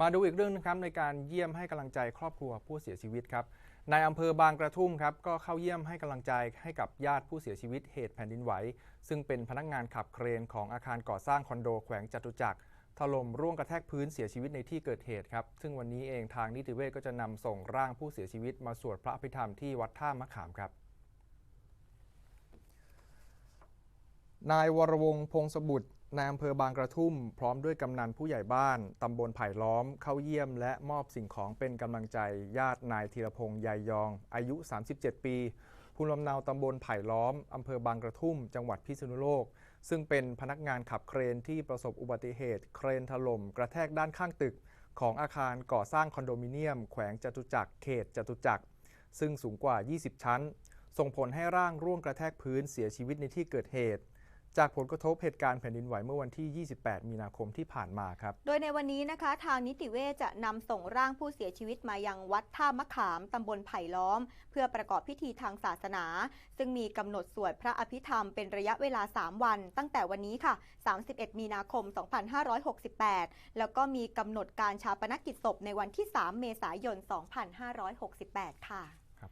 มาดูอีกเรื่องนึงครับในการเยี่ยมให้กำลังใจครอบครัวผู้เสียชีวิตครับในอำเภอบางกระทุ่มครับก็เข้าเยี่ยมให้กำลังใจให้กับญาติผู้เสียชีวิตเหตุแผ่นดินไหว ซึ่งเป็นพนักงานขับเครนของอาคารก่อสร้างคอนโดแขวงจตุจักรถล่มร่วงกระแทกพื้นเสียชีวิตในที่เกิดเหตุครับ ซึ่งวันนี้เองทางนิติเวชก็จะนำส่งร่างผู้เสียชีวิตมาสวดพระอภิธรรมที่วัดท่ามะขามครับนายวรวงศ์พงศบุตร นายอำเภอบางกระทุ่ม พร้อมด้วยกำนันผู้ใหญ่บ้าน ตำบลไผ่ล้อม เข้าเยี่ยมและมอบสิ่งของเป็นกำลังใจ ญาตินายธีรพงษ์ยายยอง อายุ 37 ปีภูมิลำเนาตำบลไผ่ล้อม อำเภอบางกระทุ่ม จังหวัดพิษณุโลก ซึ่งเป็นพนักงานขับเครนที่ประสบอุบัติเหตุ เครนถล่ม กระแทกด้านข้างตึก ของอาคารก่อสร้างคอนโดมิเนียม แขวงจตุจักร เขตจตุจักร ซึ่งสูงกว่า 20 ชั้น ส่งผลให้ร่างร่วงกระแทกพื้นเสียชีวิตในที่เกิดเหตุ จากผลกระทบเหตุการณ์แผ่นดินไหวเมื่อวันที่ 28 มีนาคมที่ผ่านมาครับ โดยในวันนี้นะคะ ทางนิติเวชจะนำส่งร่างผู้เสียชีวิตมายังวัดท่ามะขามตำบลไผ่ล้อม เพื่อประกอบพิธีทางศาสนา ซึ่งมีกำหนดสวดพระอภิธรรมเป็นระยะเวลา 3 วัน ตั้งแต่วันนี้ค่ะ 31 มีนาคม 2568 แล้วก็มีกำหนดการชาปนกิจศพในวันที่ 3 เมษายน 2568 ค่ะ